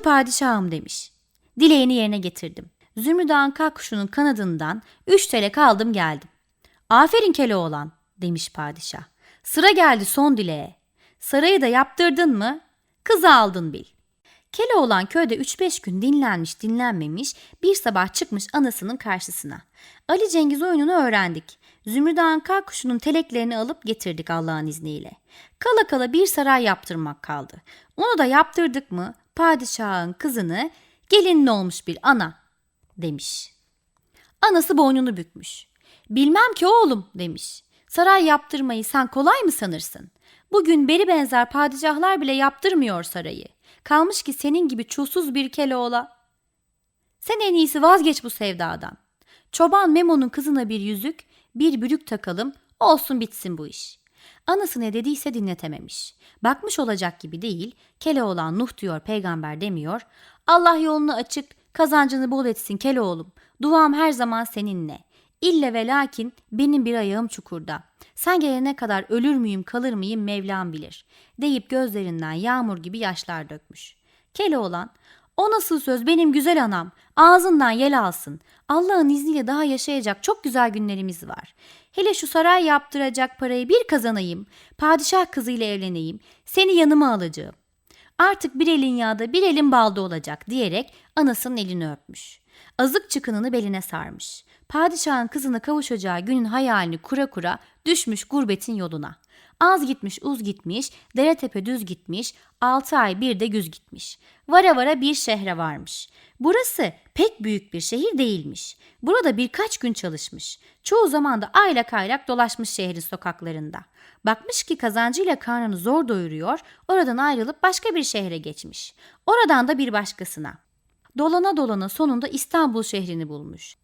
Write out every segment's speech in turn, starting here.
Padişahım demiş. Dileğini yerine getirdim. Zümrüt Anka kuşunun kanadından üç tele kaldım geldim. Aferin Keloğlan demiş padişah. Sıra geldi son dileğe. Sarayı da yaptırdın mı? Kızı aldın bil. Keloğlan köyde 3-5 gün dinlenmiş dinlenmemiş bir sabah çıkmış anasının karşısına. Ali Cengiz oyununu öğrendik. Zümrüt Anka kuşunun teleklerini alıp getirdik Allah'ın izniyle. Kala kala bir saray yaptırmak kaldı. Onu da yaptırdık mı padişahın kızını gelinin olmuş bir ana demiş. Anası boynunu bükmüş. Bilmem ki oğlum demiş. Saray yaptırmayı sen kolay mı sanırsın? Bugün beri benzer padişahlar bile yaptırmıyor sarayı. Kalmış ki senin gibi çulsuz bir Keloğla. Sen en iyisi vazgeç bu sevdadan. Çoban Memo'nun kızına bir yüzük, bir bülük takalım, olsun bitsin bu iş. Anası ne dediyse dinletememiş. Bakmış olacak gibi değil, Keloğlan Nuh diyor peygamber demiyor. Allah yolunu açık, kazancını bol etsin Keloğlum. Duam her zaman seninle. İlle ve lakin benim bir ayağım çukurda. Sen gelene kadar ölür müyüm kalır mıyım Mevlam bilir. Deyip gözlerinden yağmur gibi yaşlar dökmüş. Keloğlan, o nasıl söz benim güzel anam, ağzından yel alsın. Allah'ın izniyle daha yaşayacak çok güzel günlerimiz var. Hele şu saray yaptıracak parayı bir kazanayım, padişah kızıyla evleneyim, seni yanıma alacağım. Artık bir elin yağda bir elin balda olacak diyerek anasının elini öpmüş. Azık çıkınını beline sarmış. Padişahın kızına kavuşacağı günün hayalini kura kura düşmüş gurbetin yoluna. Az gitmiş uz gitmiş, dere tepe düz gitmiş, altı ay bir de güz gitmiş. Vara vara bir şehre varmış. Burası pek büyük bir şehir değilmiş. Burada birkaç gün çalışmış. Çoğu zaman da aylak aylak dolaşmış şehrin sokaklarında. Bakmış ki kazancıyla karnını zor doyuruyor, oradan ayrılıp başka bir şehre geçmiş. Oradan da bir başkasına. Dolana dolana sonunda İstanbul şehrini bulmuş.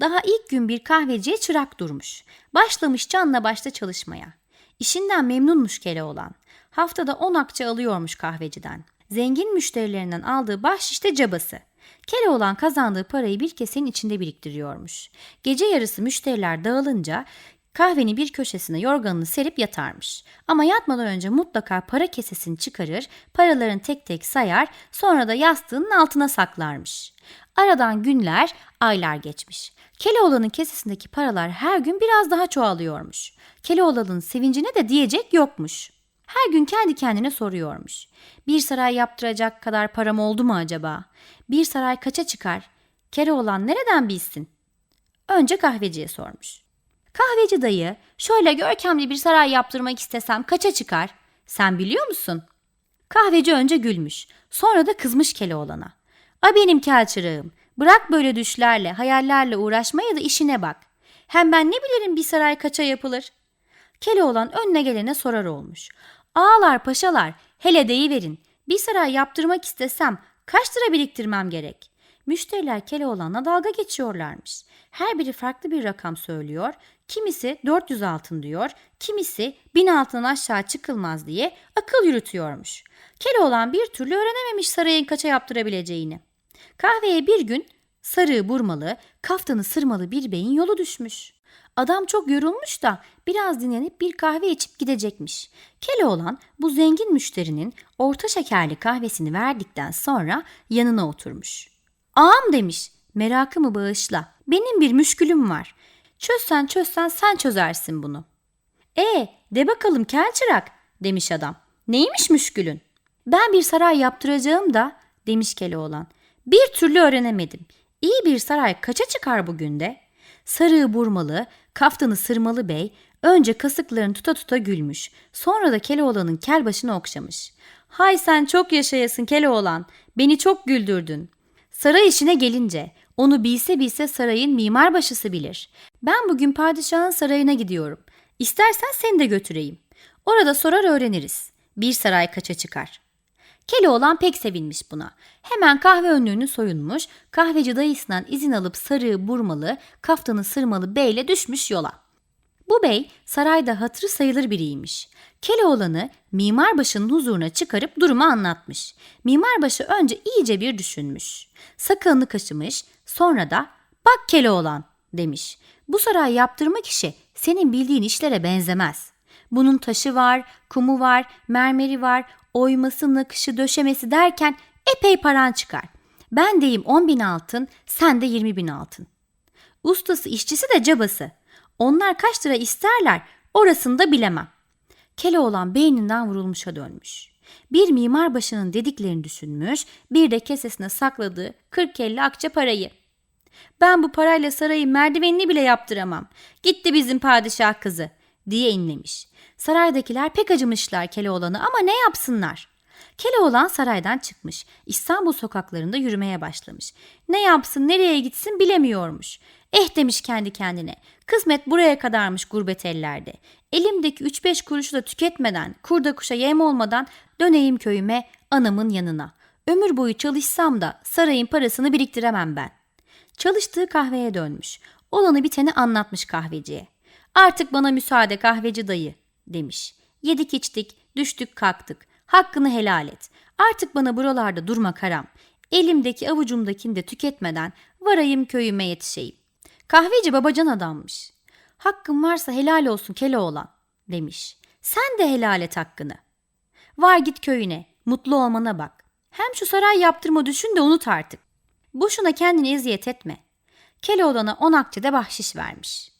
Daha ilk gün bir kahveciye çırak durmuş. Başlamış canla başla çalışmaya. İşinden memnunmuş Keloğlan. Haftada 10 akçe alıyormuş kahveciden. Zengin müşterilerinden aldığı bahşişte cabası. Keloğlan kazandığı parayı bir kesenin içinde biriktiriyormuş. Gece yarısı müşteriler dağılınca kahvenin bir köşesine yorganını serip yatarmış. Ama yatmadan önce mutlaka para kesesini çıkarır, paralarını tek tek sayar, sonra da yastığının altına saklarmış. Aradan günler, aylar geçmiş. Keloğlan'ın kesesindeki paralar her gün biraz daha çoğalıyormuş. Keloğlan'ın sevincine de diyecek yokmuş. Her gün kendi kendine soruyormuş. Bir saray yaptıracak kadar param oldu mu acaba? Bir saray kaça çıkar? Keloğlan nereden bilsin? Önce kahveciye sormuş. Kahveci dayı, şöyle görkemli bir saray yaptırmak istesem kaça çıkar? Sen biliyor musun? Kahveci önce gülmüş. Sonra da kızmış Keloğlan'a. A benim kel çırağım. Bırak böyle düşlerle, hayallerle uğraşmaya da işine bak. Hem ben ne bilirim bir saray kaça yapılır? Keloğlan önüne gelene sorar olmuş. Ağalar paşalar hele deyiverin. Bir saray yaptırmak istesem kaç lira biriktirmem gerek? Müşteriler Keloğlan'la dalga geçiyorlarmış. Her biri farklı bir rakam söylüyor. Kimisi 400 altın diyor, kimisi 1000 altından aşağı çıkılmaz diye akıl yürütüyormuş. Keloğlan bir türlü öğrenememiş sarayın kaça yaptırabileceğini. Kahveye bir gün sarığı burmalı, kaftanı sırmalı bir beyin yolu düşmüş. Adam çok yorulmuş da biraz dinlenip bir kahve içip gidecekmiş. Keloğlan bu zengin müşterinin orta şekerli kahvesini verdikten sonra yanına oturmuş. Ağam demiş, merakımı bağışla. Benim bir müşkülüm var. Çözsen çözsen sen çözersin bunu. E de bakalım kel demiş adam. Neymiş müşkülün? Ben bir saray yaptıracağım da demiş Keloğlan. Bir türlü öğrenemedim. İyi bir saray kaça çıkar bugün de? Sarığı burmalı, kaftanı sırmalı bey önce kasıklarını tuta tuta gülmüş. Sonra da Keloğlan'ın kel başını okşamış. Hay sen çok yaşayasın Keloğlan. Beni çok güldürdün. Saray işine gelince onu bilse bilse sarayın mimar başısı bilir. Ben bugün padişahın sarayına gidiyorum. İstersen seni de götüreyim. Orada sorar öğreniriz. Bir saray kaça çıkar?'' Keloğlan pek sevinmiş buna. Hemen kahve önlüğünü soyunmuş, kahveci dayısından izin alıp sarığı burmalı, kaftanı sırmalı beyle düşmüş yola. Bu bey sarayda hatırı sayılır biriymiş. Keloğlan'ı mimarbaşının huzuruna çıkarıp durumu anlatmış. Mimarbaşı önce iyice bir düşünmüş. Sakalını kaşımış, sonra da bak Keloğlan demiş. Bu saray yaptırmak işi senin bildiğin işlere benzemez. Bunun taşı var, kumu var, mermeri var, oyması, nakışı, döşemesi derken Epey paran çıkar. Ben deyim 10 bin altın, sen de 20 bin altın. Ustası işçisi de cabası. Onlar kaç lira isterler orasını da bilemem. Keloğlan beyninden vurulmuşa dönmüş. Bir mimar başının dediklerini düşünmüş, bir de kesesine sakladığı 40-50 akçe parayı. Ben bu parayla sarayın merdivenini bile yaptıramam. Gitti bizim padişah kızı diye inlemiş. Saraydakiler pek acımışlar Keloğlan'a ama ne yapsınlar? Keloğlan saraydan çıkmış. İstanbul sokaklarında yürümeye başlamış. Ne yapsın, nereye gitsin bilemiyormuş. Eh demiş kendi kendine. Kısmet buraya kadarmış gurbet ellerde. Elimdeki 3-5 kuruşu da tüketmeden, kurda kuşa yem olmadan döneyim köyüme, anamın yanına. Ömür boyu çalışsam da sarayın parasını biriktiremem ben. Çalıştığı kahveye dönmüş. Olanı biteni anlatmış kahveciye. Artık bana müsaade kahveci dayı demiş. Yedik içtik, düştük kalktık. Hakkını helal et. Artık bana buralarda durmak haram. Elimdeki avucumdakini de tüketmeden varayım köyüme yetişeyim. Kahveci babacan adammış. Hakkın varsa helal olsun Keloğlan demiş. Sen de helal et hakkını. Var git köyüne, mutlu olmana bak. Hem şu saray yaptırma düşün de unut artık. Boşuna kendini eziyet etme. Keloğlan'a on akçe de bahşiş vermiş.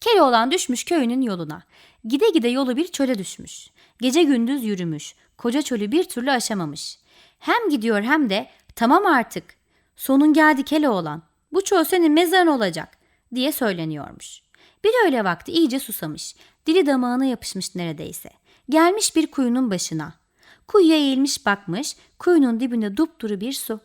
Keloğlan düşmüş köyünün yoluna. Gide gide yolu bir çöle düşmüş. Gece gündüz yürümüş. Koca çölü bir türlü aşamamış. Hem gidiyor hem de tamam artık. Sonun geldi Keloğlan. Bu çöl senin mezarın olacak diye söyleniyormuş. Bir öyle vakti iyice susamış. Dili damağına yapışmış neredeyse. Gelmiş bir kuyunun başına. Kuyuya eğilmiş bakmış. Kuyunun dibinde dupduru bir su.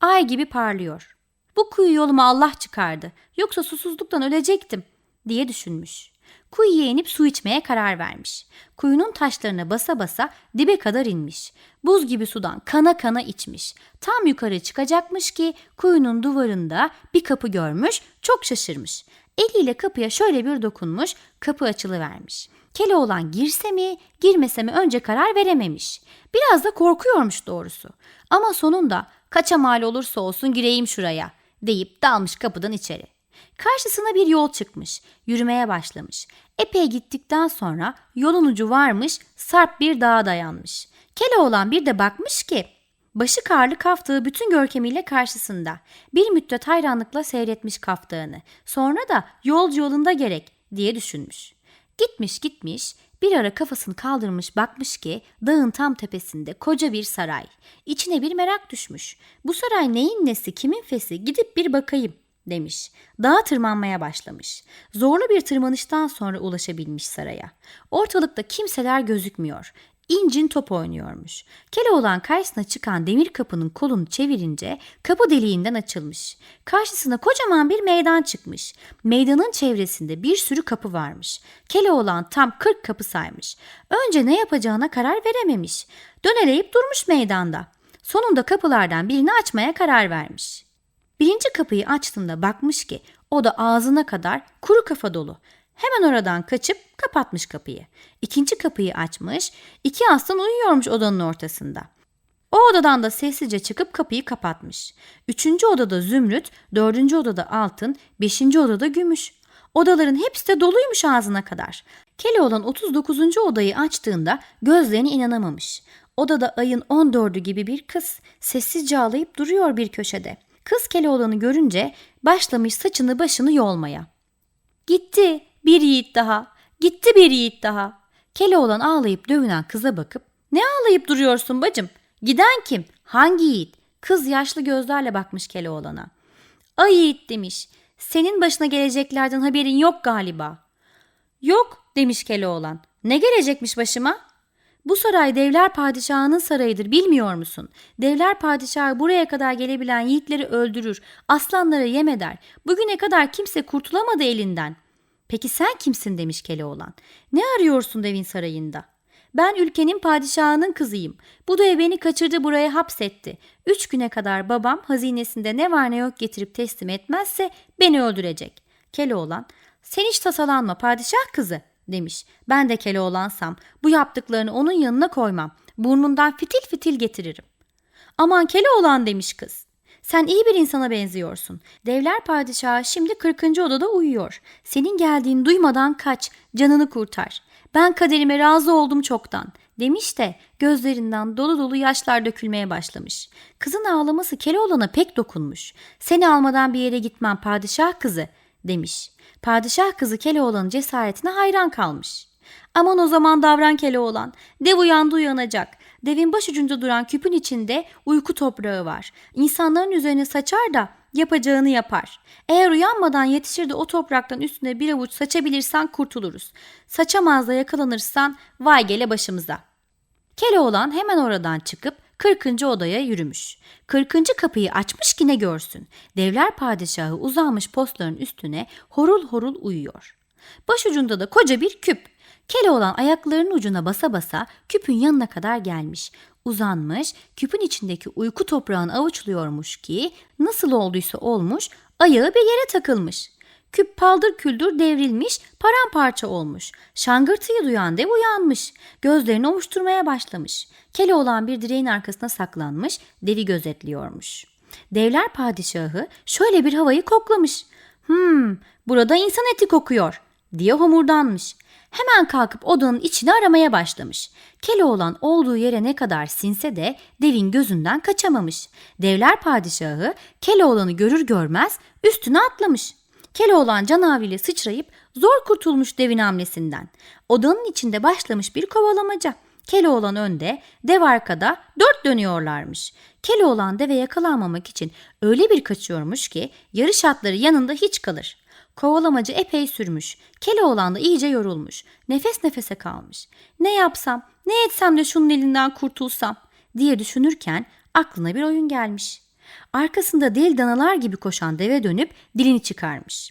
Ay gibi parlıyor. Bu kuyu yoluma Allah çıkardı. Yoksa susuzluktan ölecektim diye düşünmüş. Kuyuya inip su içmeye karar vermiş. Kuyunun taşlarına basa basa dibe kadar inmiş. Buz gibi sudan kana kana içmiş. Tam yukarı çıkacakmış ki kuyunun duvarında bir kapı görmüş, çok şaşırmış. Eliyle kapıya şöyle bir dokunmuş, kapı açılıvermiş. Keloğlan girse mi, girmese mi önce karar verememiş. Biraz da korkuyormuş doğrusu. Ama sonunda kaça mal olursa olsun gireyim şuraya deyip dalmış kapıdan içeri. Karşısına bir yol çıkmış, yürümeye başlamış. Epey gittikten sonra yolun ucu varmış, sarp bir dağa dayanmış. Keloğlan bir de bakmış ki Başı karlı kaftığı bütün görkemiyle karşısında. Bir müddet hayranlıkla seyretmiş kaftığını. Sonra da yolcu yolunda gerek diye düşünmüş. Gitmiş gitmiş bir ara kafasını kaldırmış bakmış ki dağın tam tepesinde koca bir saray. İçine bir merak düşmüş. Bu saray neyin nesi kimin fesi gidip bir bakayım demiş. Dağa tırmanmaya başlamış. Zorlu bir tırmanıştan sonra ulaşabilmiş saraya. Ortalıkta kimseler gözükmüyor. İncin top oynuyormuş. Keloğlan karşısına çıkan demir kapının kolunu çevirince kapı deliğinden açılmış. Karşısına kocaman bir meydan çıkmış. Meydanın çevresinde bir sürü kapı varmış. Keloğlan tam 40 kapı saymış. Önce ne yapacağına karar verememiş. Döneleyip durmuş meydanda. Sonunda kapılardan birini açmaya karar vermiş. Birinci kapıyı açtığında bakmış ki o da ağzına kadar kuru kafa dolu. Hemen oradan kaçıp kapatmış kapıyı. İkinci kapıyı açmış, iki aslan uyuyormuş odanın ortasında. O odadan da sessizce çıkıp kapıyı kapatmış. Üçüncü odada zümrüt, dördüncü odada altın, beşinci odada gümüş. Odaların hepsi de doluymuş ağzına kadar. Keloğlan 39. odayı açtığında gözlerine inanamamış. Odada ayın 14'ü gibi bir kız sessizce ağlayıp duruyor bir köşede. Kız Keloğlan'ı görünce başlamış saçını başını yolmaya. Gitti bir yiğit daha, gitti bir yiğit daha. Keloğlan ağlayıp dövünen kıza bakıp ne ağlayıp duruyorsun bacım? Giden kim? Hangi yiğit? Kız yaşlı gözlerle bakmış Keloğlan'a. Ay yiğit demiş. Senin başına geleceklerden haberin yok galiba. Yok demiş Keloğlan. Ne gelecekmiş başıma? Bu saray devler padişahının sarayıdır bilmiyor musun? Devler padişahı buraya kadar gelebilen yiğitleri öldürür, aslanları yem eder. Bugüne kadar kimse kurtulamadı elinden. Peki sen kimsin demiş Keloğlan. Ne arıyorsun devin sarayında? Ben ülkenin padişahının kızıyım. Bu da beni kaçırdı buraya hapsetti. Üç güne kadar babam hazinesinde ne var ne yok getirip teslim etmezse beni öldürecek. Keloğlan, sen hiç tasalanma padişah kızı demiş. Ben de Keloğlansam bu yaptıklarını onun yanına koymam. Burnundan fitil fitil getiririm. Aman Keloğlan demiş kız. Sen iyi bir insana benziyorsun. Devler padişahı şimdi 40. odada uyuyor. Senin geldiğini duymadan kaç, canını kurtar. Ben kaderime razı oldum çoktan. demiş de gözlerinden dolu dolu yaşlar dökülmeye başlamış. Kızın ağlaması Keloğlan'a pek dokunmuş. Seni almadan bir yere gitmem padişah kızı demiş. Padişah kızı Keloğlan'ın cesaretine hayran kalmış. Aman o zaman davran Keloğlan. Dev uyandı uyanacak. Devin başucunda duran küpün içinde uyku toprağı var. İnsanların üzerine saçar da yapacağını yapar. Eğer uyanmadan yetişir de o topraktan üstüne bir avuç saçabilirsen kurtuluruz. Saçamaz da yakalanırsan vay gele başımıza. Keloğlan hemen oradan çıkıp 40. odaya yürümüş. 40. kapıyı açmış ki ne görsün. Devler padişahı uzanmış postların üstüne horul horul uyuyor. Başucunda da koca bir küp. Keloğlan ayaklarının ucuna basa basa küpün yanına kadar gelmiş. Uzanmış, küpün içindeki uyku toprağını avuçluyormuş ki nasıl olduysa olmuş, ayağı bir yere takılmış. Küp paldır küldür devrilmiş, paramparça olmuş. Şangırtıyı duyan dev uyanmış. Gözlerini ovuşturmaya başlamış. Keloğlan bir direğin arkasına saklanmış, devi gözetliyormuş. Devler padişahı şöyle bir havayı koklamış. Hmm, burada insan eti kokuyor diye homurdanmış. Hemen kalkıp odanın içini aramaya başlamış. Keloğlan olduğu yere ne kadar sinse de devin gözünden kaçamamış. Devler padişahı Keloğlan'ı görür görmez üstüne atlamış. Keloğlan canavile sıçrayıp zor kurtulmuş devin hamlesinden. Odanın içinde başlamış bir kovalamaca. Keloğlan önde, dev arkada dört dönüyorlarmış. Keloğlan deve yakalanmamak için öyle bir kaçıyormuş ki yarış atları yanında hiç kalır. Kovalamacı epey sürmüş. Keloğlan da iyice yorulmuş. Nefes nefese kalmış. Ne yapsam, ne etsem de şunun elinden kurtulsam diye düşünürken aklına bir oyun gelmiş. Arkasında deli danalar gibi koşan deve dönüp dilini çıkarmış.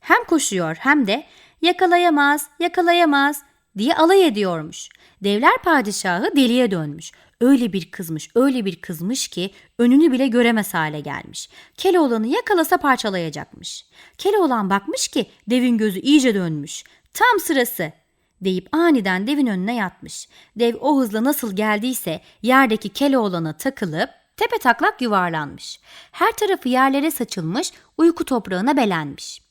Hem koşuyor hem de yakalayamaz, yakalayamaz diye alay ediyormuş. Devler padişahı deliye dönmüş. Öyle bir kızmış, öyle bir kızmış ki önünü bile göremez hale gelmiş. Keloğlan'ı yakalasa parçalayacakmış. Keloğlan bakmış ki devin gözü iyice dönmüş. Tam sırası deyip aniden devin önüne yatmış. Dev o hızla nasıl geldiyse yerdeki Keloğlan'a takılıp tepe taklak yuvarlanmış. Her tarafı yerlere saçılmış, uyku toprağına belenmiş.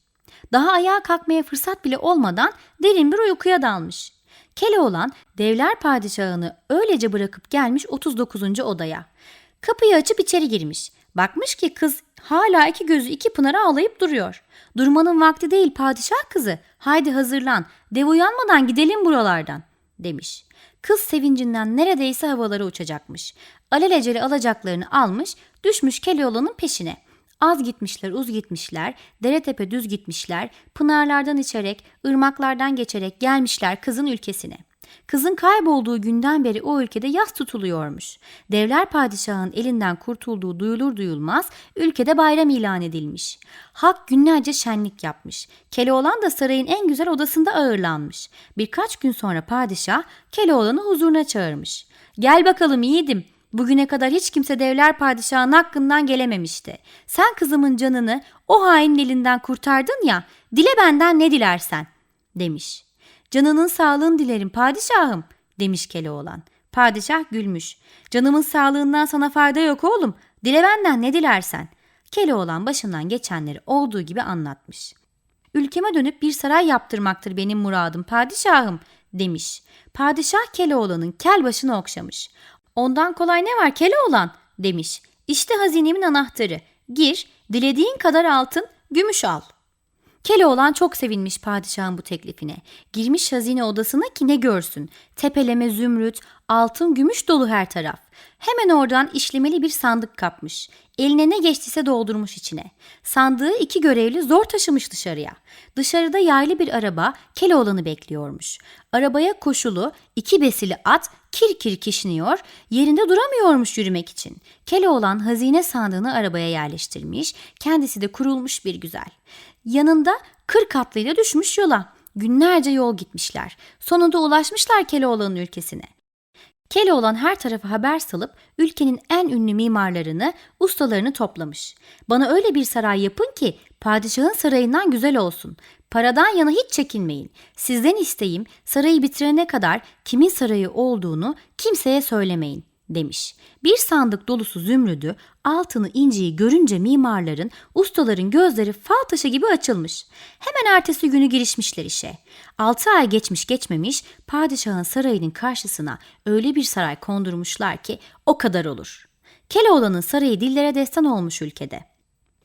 Daha ayağa kalkmaya fırsat bile olmadan derin bir uykuya dalmış. Keloğlan devler padişahını öylece bırakıp gelmiş 39. odaya. Kapıyı açıp içeri girmiş. Bakmış ki kız hala iki gözü iki pınara ağlayıp duruyor. Durmanın vakti değil padişah kızı. Haydi hazırlan. Dev uyanmadan gidelim buralardan demiş. Kız sevincinden neredeyse havalara uçacakmış. Alelacele alacaklarını almış, düşmüş Keloğlan'ın peşine. Az gitmişler, uz gitmişler, dere tepe düz gitmişler, pınarlardan içerek, ırmaklardan geçerek gelmişler kızın ülkesine. Kızın kaybolduğu günden beri o ülkede yas tutuluyormuş. Devler padişahın elinden kurtulduğu duyulur duyulmaz ülkede bayram ilan edilmiş. Halk günlerce şenlik yapmış. Keloğlan da sarayın en güzel odasında ağırlanmış. Birkaç gün sonra padişah Keloğlan'ı huzuruna çağırmış. Gel bakalım yiğidim Bugüne kadar hiç kimse devler padişahının hakkından gelememişti. Sen kızımın canını o hainin elinden kurtardın ya, dile benden ne dilersen, demiş. Canının sağlığını dilerim padişahım, demiş Keloğlan. Padişah gülmüş. Canımın sağlığından sana fayda yok oğlum, dile benden ne dilersen. Keloğlan başından geçenleri olduğu gibi anlatmış. Ülkeme dönüp bir saray yaptırmaktır benim muradım padişahım, demiş. Padişah Keloğlan'ın kel başını okşamış. Ondan kolay ne var Keloğlan demiş. İşte hazinemin anahtarı. Gir, dilediğin kadar altın, gümüş al. Keloğlan çok sevinmiş padişahın bu teklifine. Girmiş hazine odasına ki ne görsün. Tepeleme zümrüt, altın, gümüş dolu her taraf. Hemen oradan işlemeli bir sandık kapmış. Eline ne geçtiyse doldurmuş içine. Sandığı iki görevli zor taşımış dışarıya. Dışarıda yaylı bir araba Keloğlan'ı bekliyormuş. Arabaya koşulu iki besili at kir kir kişniyor, yerinde duramıyormuş yürümek için. Keloğlan hazine sandığını arabaya yerleştirmiş, kendisi de kurulmuş bir güzel. Yanında kırk atlıyla düşmüş yola. Günlerce yol gitmişler. Sonunda ulaşmışlar Keloğlan'ın ülkesine. Keloğlan her tarafa haber salıp ülkenin en ünlü mimarlarını, ustalarını toplamış. Bana öyle bir saray yapın ki padişahın sarayından güzel olsun. Paradan yana hiç çekinmeyin. Sizden isteğim sarayı bitirene kadar kimin sarayı olduğunu kimseye söylemeyin demiş. Bir sandık dolusu zümrüdü, altını inciyi görünce mimarların, ustaların gözleri fal taşı gibi açılmış. Hemen ertesi günü girişmişler işe. Altı ay geçmiş geçmemiş padişahın sarayının karşısına öyle bir saray kondurmuşlar ki o kadar olur. Keloğlan'ın sarayı dillere destan olmuş ülkede.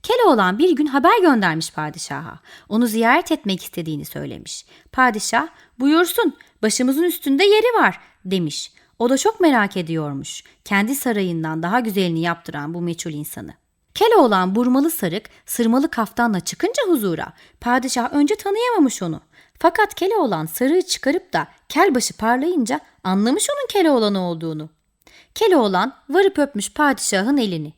Keloğlan bir gün haber göndermiş padişaha. Onu ziyaret etmek istediğini söylemiş. Padişah buyursun başımızın üstünde yeri var demiş. O da çok merak ediyormuş. Kendi sarayından daha güzelini yaptıran bu meçhul insanı. Keloğlan burmalı sarık, sırmalı kaftanla çıkınca huzura. Padişah önce tanıyamamış onu. Fakat Keloğlan sarığı çıkarıp da kelbaşı parlayınca anlamış onun Keloğlan olduğunu. Keloğlan varıp öpmüş padişahın elini.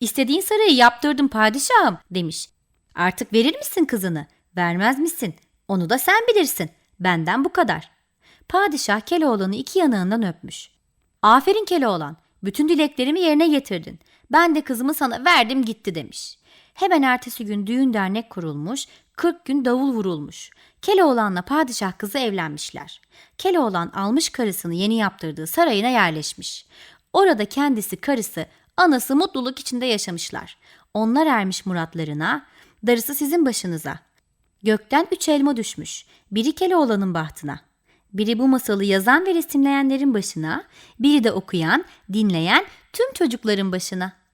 İstediğin sarayı yaptırdım padişahım demiş. Artık verir misin kızını? Vermez misin? Onu da sen bilirsin. Benden bu kadar. Padişah Keloğlan'ı iki yanağından öpmüş. Aferin Keloğlan. Bütün dileklerimi yerine getirdin. Ben de kızımı sana verdim gitti demiş. Hemen ertesi gün düğün dernek kurulmuş, 40 gün davul vurulmuş. Keloğlan'la padişah kızı evlenmişler. Keloğlan almış karısını yeni yaptırdığı sarayına yerleşmiş. Orada kendisi, karısı, anası mutluluk içinde yaşamışlar. Onlar ermiş muratlarına, darısı sizin başınıza. Gökten üç elma düşmüş. Biri Keloğlan'ın bahtına. Biri bu masalı yazan ve resimleyenlerin başına, biri de okuyan, dinleyen tüm çocukların başına.